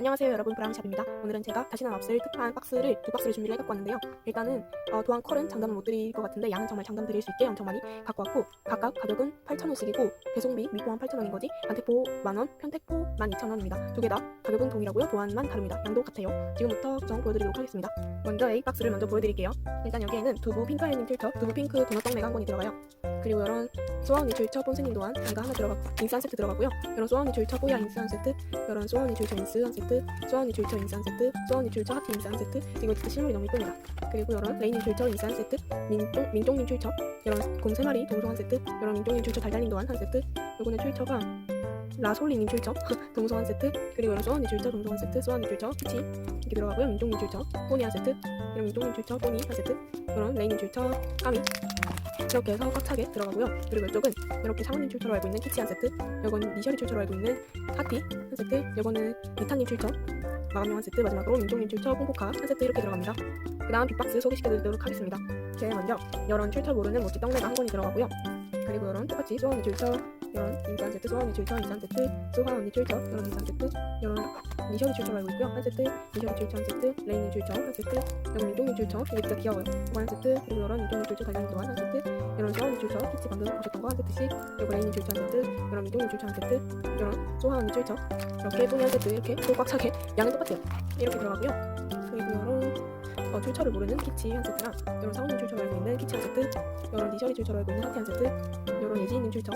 안녕하세요 여러분 브라운샵입니다. 오늘은 제가 다시는 없을 특파한 박스를 두 박스를 준비를 해갖고 왔는데요. 일단은 어, 도안 컬은 장담을 못 드릴 것 같은데 양은 정말 장담 드릴 수 있게 엄청 많이 갖고 왔고 각각 가격은 8,000원씩이고 배송비 미포함 8,000원인 거지 반택포 만원, 편택포 12,000원입니다. 두 개 다 가격은 동일하고요. 도안만 다릅니다. 양도 같아요. 지금부터 구성 보여드리도록 하겠습니다. 먼저 A 박스를 먼저 보여드릴게요. 일단 여기에는 두부 핑크아이님 필터, 두부 핑크 도넛 떡메가 한 권이 들어가요. 그리고 이런 소아언니 줄처 본스님 또한 이거 하나 들어가고 인스 한 세트 들어가고요. 이런 소아언니 줄처 뽀야 인스 한 세트, 이런 소아언니 줄처 인스 한 세트, 소아언니 줄처 인스 한 세트, 소아언니 줄처 하트 한 세트. 이거 진짜 실물이 너무 이쁩니다. 그리고 이런 레이님 줄처 한 세트, 민종 민종님 줄처, 이런 곰세 마리 동소 한 세트, 이런 민종님 줄처 달달님 또한 한 세트. 요거는 줄처가 라솔리님 줄처 동소 한 세트, 그리고 이런 소아언니 줄처 동소 한 세트, 소아언니 줄처 피치 이렇게 들어가고요. 민종님 줄처 포니 한 세트, 이런 민종님 줄처 포니 한 세트, 이런 레이님 줄처 까미 이렇게 해서 꽉 차게 들어가고요. 그리고 이쪽은 이렇게 상훈님 출처로 알고 있는 키치 한 세트, 요거는 니셔리 출처로 알고 있는 하티 한 세트, 요거는 리타님 출처, 마감용 한 세트, 마지막으로 민종님 출처, 뽕포카 한 세트 이렇게 들어갑니다. 그 다음 빅박스 소개시켜드리도록 하겠습니다. 제일 먼저 이런 출처 모르는 모찌 떡내가 한 권이 들어가고요. 그리고 이런 똑같이 소원이 출처, 인스 한 세트, 소원이 출처, 인스 한 세트, 소화 언니 출처, 인스 한 세트, 이런 니셔리 출처로 알고 있고요. 한 세트, 니셔리 출처 한 세트, 레이님 출처 한 세트, 이건 민종님 출처, 이게 진짜 귀여워요. 이거 한 세트, 그리고 이런 민종님 출처 달걀 또한 한 세트, 이런 소원이 출처, 키치 방금 보셨던 거 한 세트씩, 그리고 레이님 출처 한 세트, 이런 민종님 출처 한 세트, 이런 소화 언니 출처, 이렇게 소니 한 세트, 이렇게 꽉 차게 양은 똑같아요. 이렇게 들어가고요. 어, 출처를 모르는 키치 한 세트랑 이런 사원님 출처를 알고 있는 키치 한 세트, 이런 니셔리 출처를 알고 있는 하티 한 세트, 이런 예지님 출처,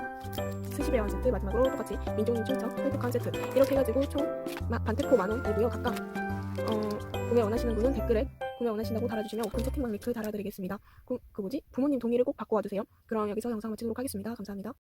스시베어 한 세트, 마지막으로 똑같이 민종님 출처, 펠프카 한 세트 이렇게 해가지고 총 마- 반테포 만 원이고요. 각각 어, 구매 원하시는 분은 댓글에 구매 원하신다고 달아주시면 오픈 채팅방 링크 달아드리겠습니다. 그, 그 뭐지? 부모님 동의를 꼭 받고 와주세요. 그럼 여기서 영상을 찍도록 하겠습니다. 감사합니다.